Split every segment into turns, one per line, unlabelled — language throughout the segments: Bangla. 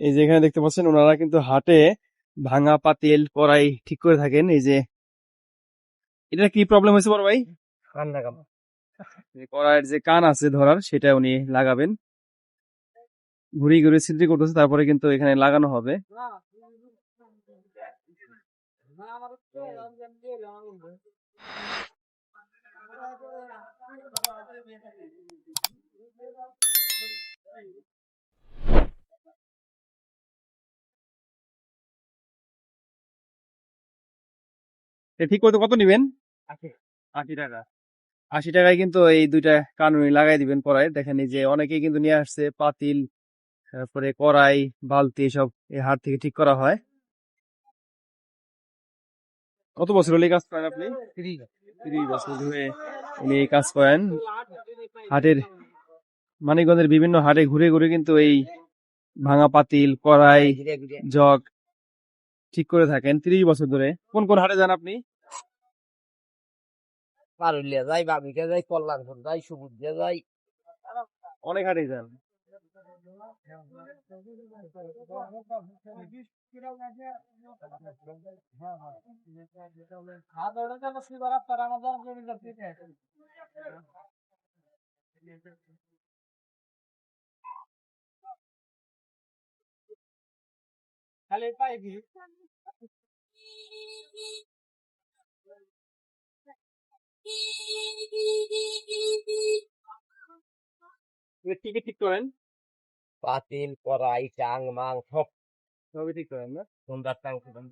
এই যে এখানে দেখতে পাচ্ছেন ওনারা কিন্তু হাটে ভাঙা পাতিল কড়াই ঠিক করে থাকেন। এই যে এটা কি প্রবলেম হয়েছে বড় ভাই? কান যে কড়াইয়ের যে কান আছে ধরার সেটা উনি লাগাবেন। ঘুরি ঘুরে ছিদ্রি করতেছে তারপরে কিন্তু এখানে লাগানো হবে। ঠিক করতে কত নিবেন? আশি। টাকা। আশি টাকায় কিন্তু এই দুইটা কানুনি লাগাই দিবেন কড়াই দেখেন যে অনেকেই কিন্তু নিয়ে আসছে পাতিল তারপরে কড়াই বালতি এসব এই হাট থেকে ঠিক করা হয়। কত বছর হলে কাজ করেন আপনি? তিরিশ। বছর ধরে উনি এই কাজ করেন। হাটের মানিকগঞ্জের বিভিন্ন হাটে ঘুরে ঘুরে কিন্তু এই ভাঙা পাতিল কড়াই জগ ঠিক করে থাকেন তিরিশ বছর ধরে। কোন কোন হাটে যান আপনি?
পারুলিয়া যাই বাবিকা যাই কল্যাণপুর যাই সুবুদ্রিয়া যাই।
অনেক হাটে যান।
খালি পাইবি
কি? ঠিক করেন?
পাতিল কড়াই টাং মাং সব।
সবই ঠিক করেন না?
সুন্দর টাং করেন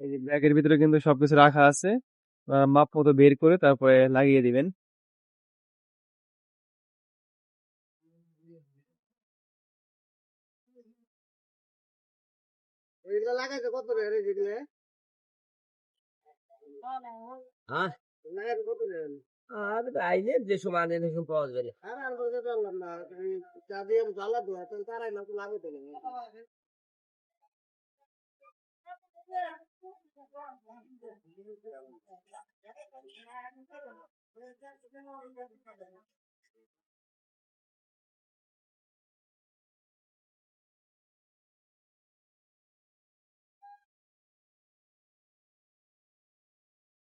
এই যে ব্যাগের ভিতরে কিন্তু সবকিছু রাখা আছে। মাপ মতো বের করে তারপরে লাগিয়ে দিবেন।
এগুলো লাগাইছে কত রে রে যেগুলো? হ্যাঁ? লাগাইছে কত রে আর আইলে যে সময় আনে সময় পাওয়া যাবে। আর আর বলতে পারলাম না চা দিয়ে জ্বালা দেওয়া তাহলে তারাই না লাগাইতে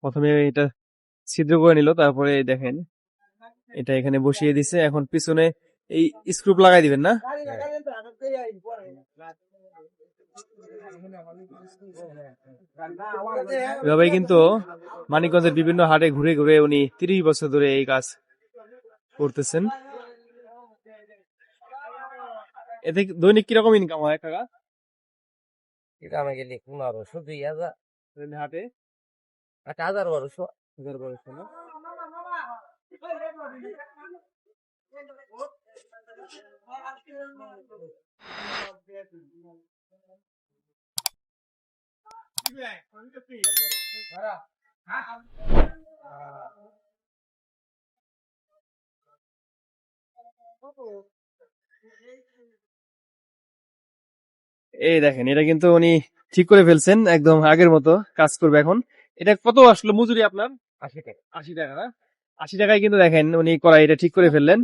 প্রথমে এটা ছিদ্র করে নিল তারপরে দেখেন এটা এখানে বসিয়ে দিছে। এখন পিছনে এই স্ক্রুপ লাগাই দিবেন না? এভাবে কিন্তু মানিকগঞ্জের বিভিন্ন হাটে ঘুরে ঘুরে উনি তিরিশ বছর ধরে এই কাজ করতেছেন। এতে দৈনিক কীরকম ইনকাম হয় কাকা
এটা আমাকে পনেরোশো দুই হাজার।
হাটে?
হাজার বারোশো
হাজার বারোশো না? এই দেখেন, এটা কিন্তু উনি ঠিক করে ফেলছেন, একদম আগের মতো কাজ করবে এখন। এটা কত আসলো মজুরি আপনার?
আশি টাকা।
আশি টাকা না? আশি টাকায় কিন্তু দেখেন উনি কড়াই এটা ঠিক করে ফেললেন।